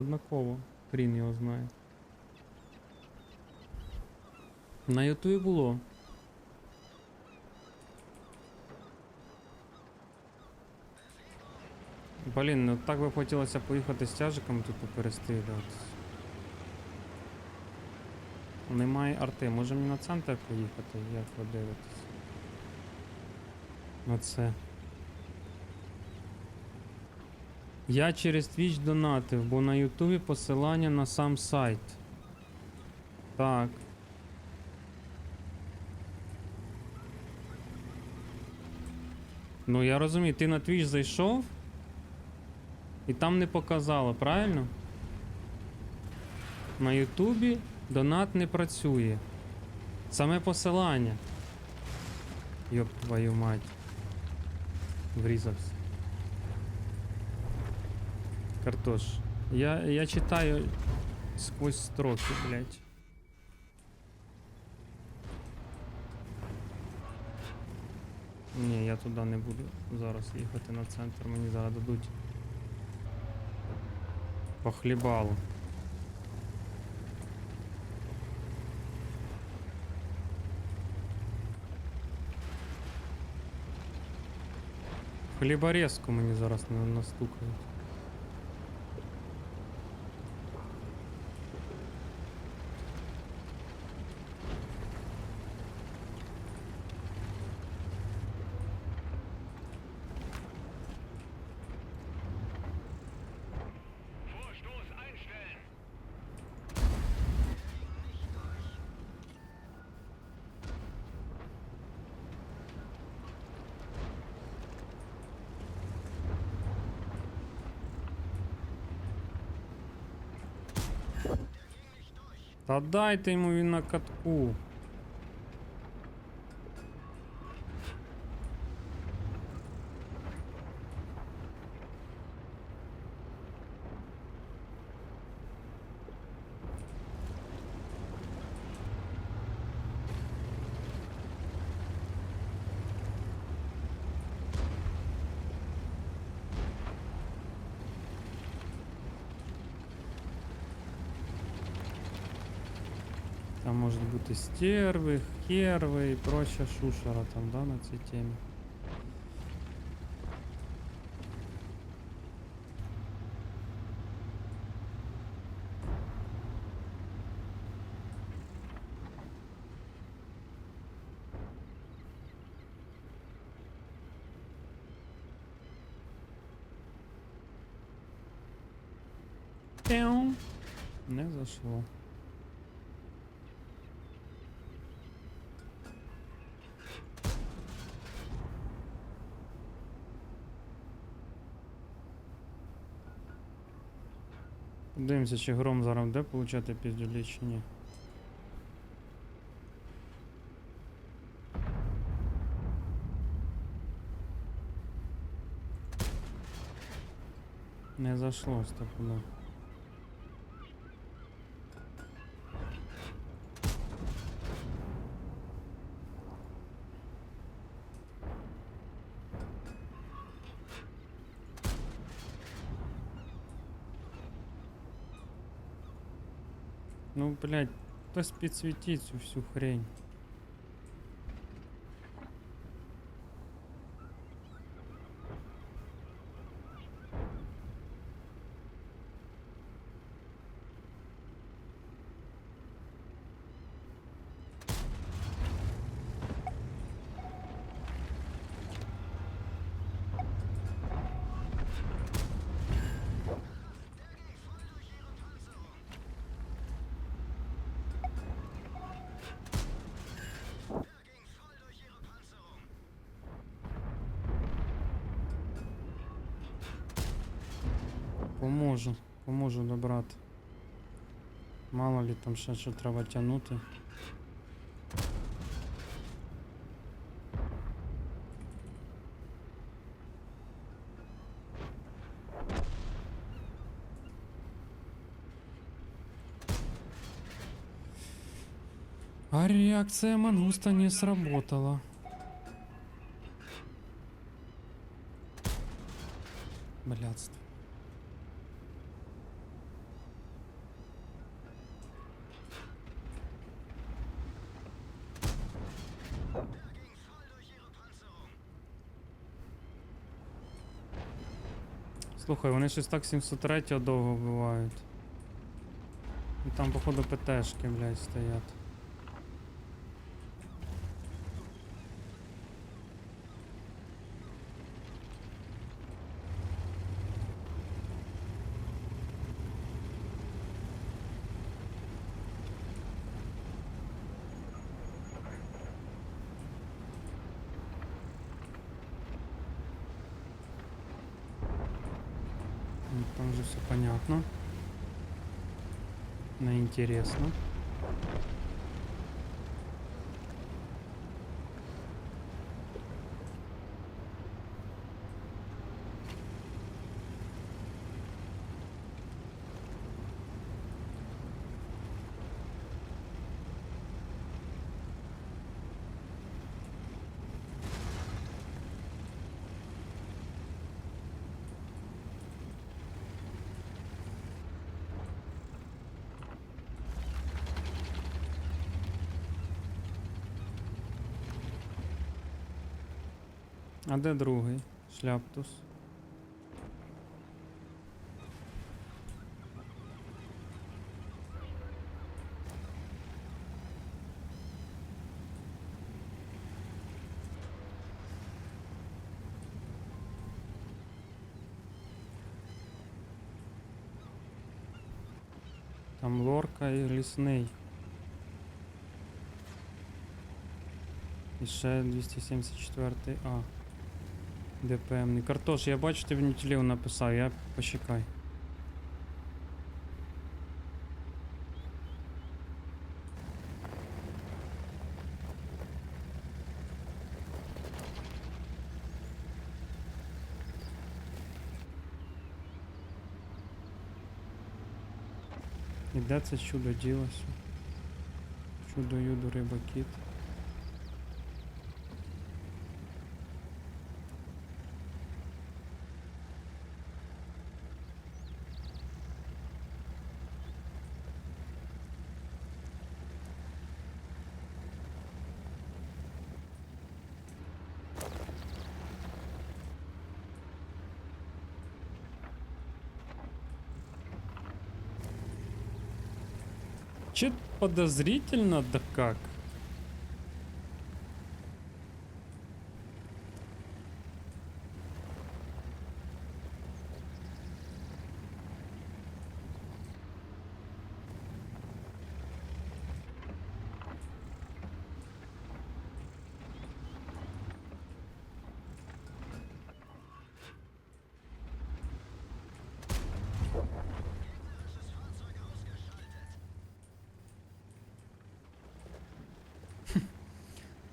Однаково. Хрін його знає. На Ютубі було. Блін, ну так би хотілося поїхати з тяжиком тут поперестрілюватись. Немає арти. Може мені на центр поїхати, як ви дивитесь? Оце. Я через Twitch донатив, бо на Ютубі посилання на сам сайт. Так. Ну я розумію, ти на Twitch зайшов і там не показало, правильно? На Ютубі донат не працює. Саме посилання. Йоп твою мать. Врізався. Картош. Я, я читаю сквозь строки, блядь. Ні, я туди не буду зараз їхати на центр, мені зараз дадуть. По хлібалу. Хліборезку мені зараз на- настукають. Та дайте йому він на катку. Там можуть бути стерви, херви і проча шушера там, да, на цій темі. Пяу. Не зашло. Подивимося, чи гром зараз де получати піздюлі чи ні. Не зашло стопудово. Блядь, хтось підсвітіть цю всю хрень. Поможу, поможу добрати. Мало ли там ще що треба тягнути. А реакция мангуста не сработала. Блядство. Слухай, вони щось так 703 довго вбивають. І там, походу, ПТшки, блядь, стоять. Ну, Там же все понятно. на интересно. А де другий? Шляптус. Там лорка і лісний. І ще 274 А. ДПМний. Картош, я бачу, ти в нютілів написав, я почекай. І де це чудо ділося? Чудо юдо риба кіт. Че подозрительно, да как?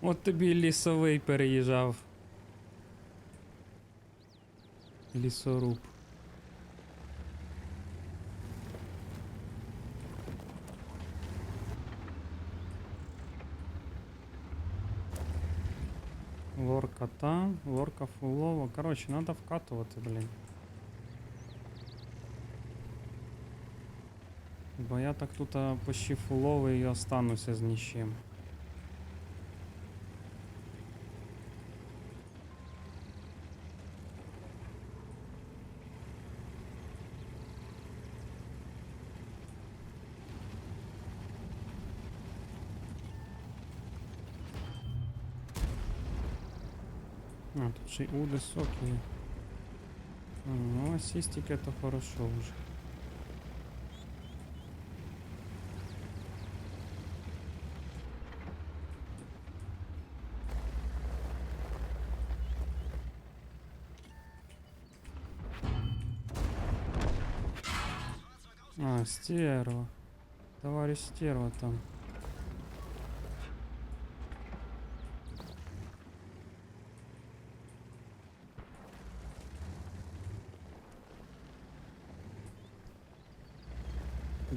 От тобі лісовий переїжджав. Лісоруб. Лорка там, лорка фулова. Короче, надо вкатувати, блін. Бо я так тут почти фуловий і остануся з нічим. А, тут ще й удесок є. А, Ну, асістик это хорошо уже. А, стерва. Товарищ стерва там.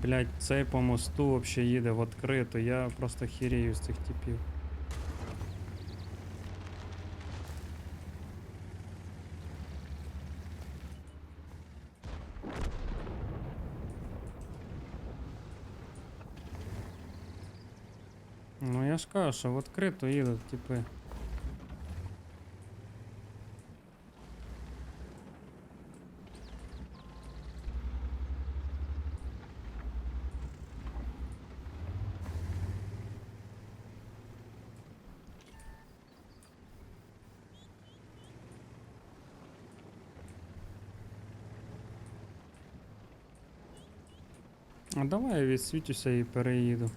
Блять, цей по мосту вообще їде в відкрито. Я просто хірію з цих типів. Ну я ж кажу, що в відкрито їдуть, типи. А давай я відсвітюся і переїду.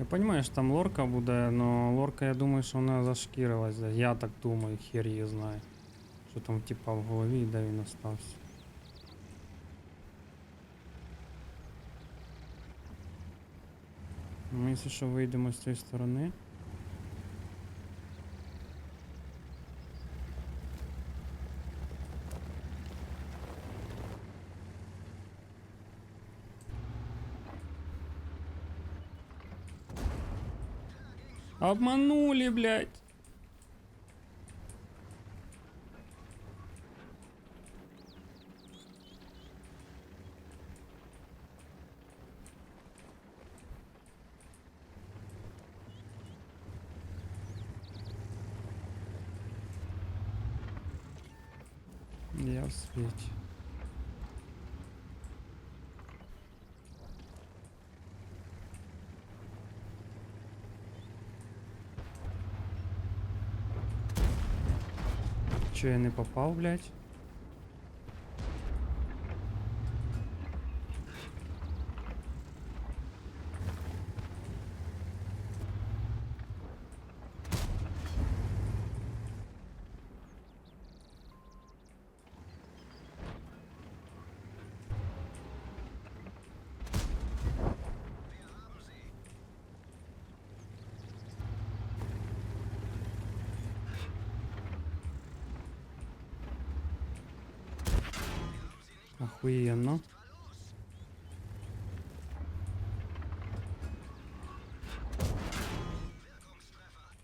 Я понимаю, що там лорка буде, но лорка, я думаю, що вона зашкірилась. десь. Я так думаю, хер її знає. Що там типа в голові, і де він остався. Ми, якщо що, вийдемо з цієї сторони. Обманули, блядь. Я. Че я не попал, блядь? Охуенно.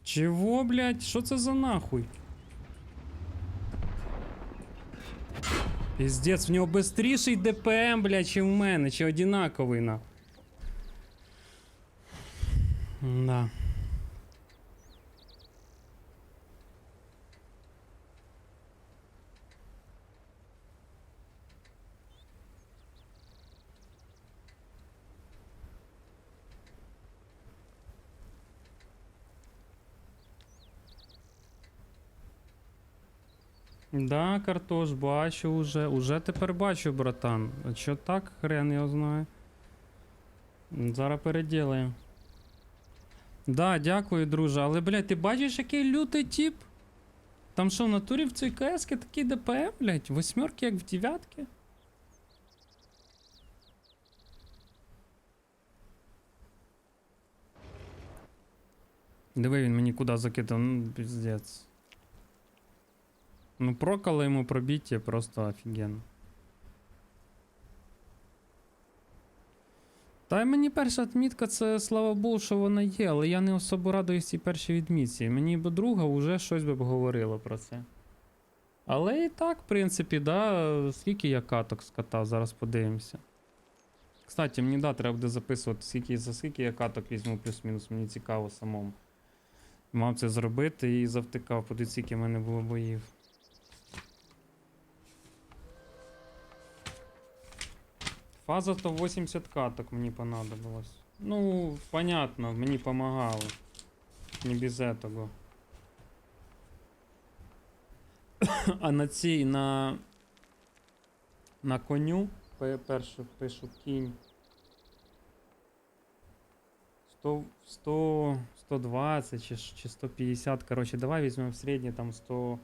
Чего, блядь? Що це за нахуй? Піздець, в нього бистріший ДПМ, блядь, чи в мене, чи одинаковий на. Да. Да, картош, бачу уже. Уже тепер бачу, братан. А чо так, хрен знає. М, Зараз переділаємо. Да, дякую, друже. Але, блядь, ти бачиш, який лютий тип? Там що, в натурі в цій КС такий ДПМ, блядь? Восьмерки, як в дев'ятки? Диви, він мені куди закидав, ну, піздець. Ну, прокало йому пробіття просто офігенно. Та й мені перша відмітка, це слава Богу, що вона є, але я не особо радуюсь цій першій відмітці. Мені б друга вже щось би б говорило про це. Але і так, в принципі, да, скільки я каток скатав, зараз подивимося. Кстати, мені да, треба буде записувати, скільки, за скільки я каток візьму плюс-мінус, мені цікаво самому. Мав це зробити і завтикав, подивіться, скільки в мене було боїв. Фаза то 80 каток мені понадобилось. Ну, понятно, мені помагало. Не без этого. а на цій, на. На коню. пе- Першу пишу кінь. 100, 100, 120 чи, чи 150. Короче, давай візьмемо в середнє там 100.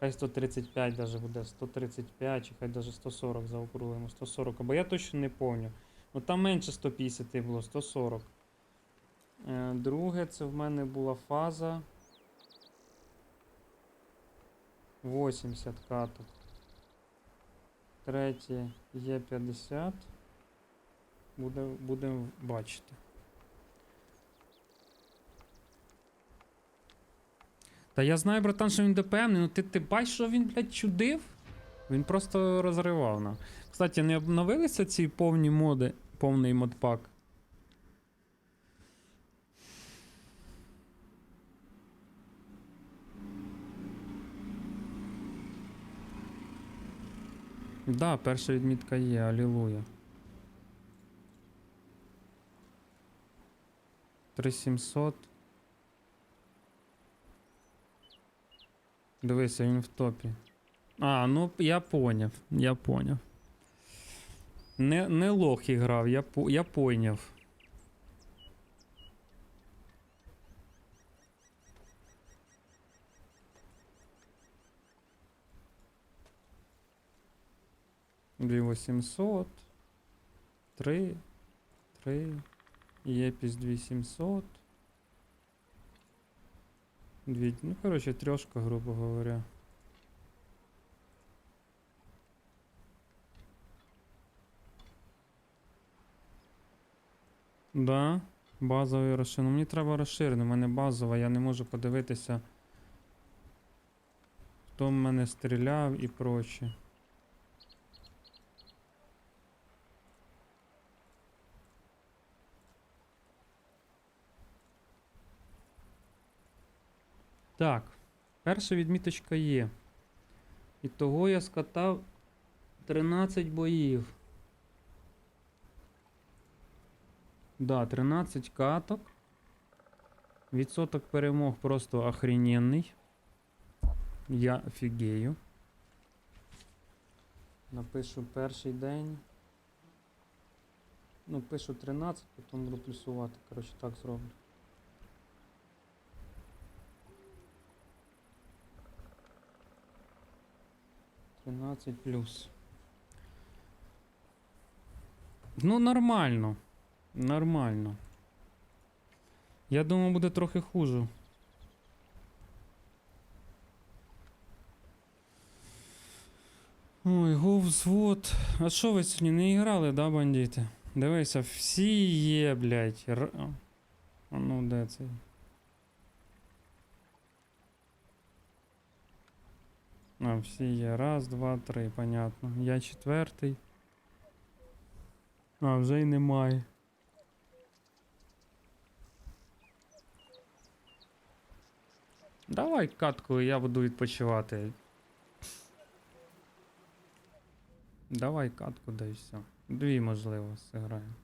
Хай 135 даже буде, 135, чи хай даже 140 заокруглимо, 140, бо я точно не помню. Ну там менше 150 було, 140. Е, друге, це в мене була фаза. 80 каток. Третє є 50. Буде, будемо бачити. Та я знаю, братан, що він ДПМ, ну ти, ти бачиш, що він, блядь, чудив? Він просто розривав нам. Кстати, не обновилися ці повні моди, повний модпак. Да, перша відмітка є, алілуя. 3700. Дивися, він в топі. А, ну я поняв. Я поняв. Не, не лох іграв, я, по- я поняв. Дві 800. Три. Три. Єпіс 2700. Дві, ну, коротше, трьошка, грубо говоря. Да, базовий розшир. Ну, мені треба розширений, у мене базова, я не можу подивитися, хто в мене стріляв і проче. Так, перша відміточка є. І того я скатав 13 боїв. Да, 13 каток. Відсоток перемог просто охрененний. Я офігею. Напишу перший день. Ну, пишу 13, потім буду плюсувати. Коротше, так зроблю. Тринадцять плюс. Ну, нормально. Нормально. Я думаю, буде трохи хуже. Ой, гув взвод. А що ви сьогодні не грали, да, бандити? Дивися, всі є, блядь. Р... А ну де цей? А, всі є. Раз, два, три, понятно. Я четвертий. А, вже й немає. Давай катку, я буду відпочивати. Давай катку, да і все. Дві, можливо, зіграємо.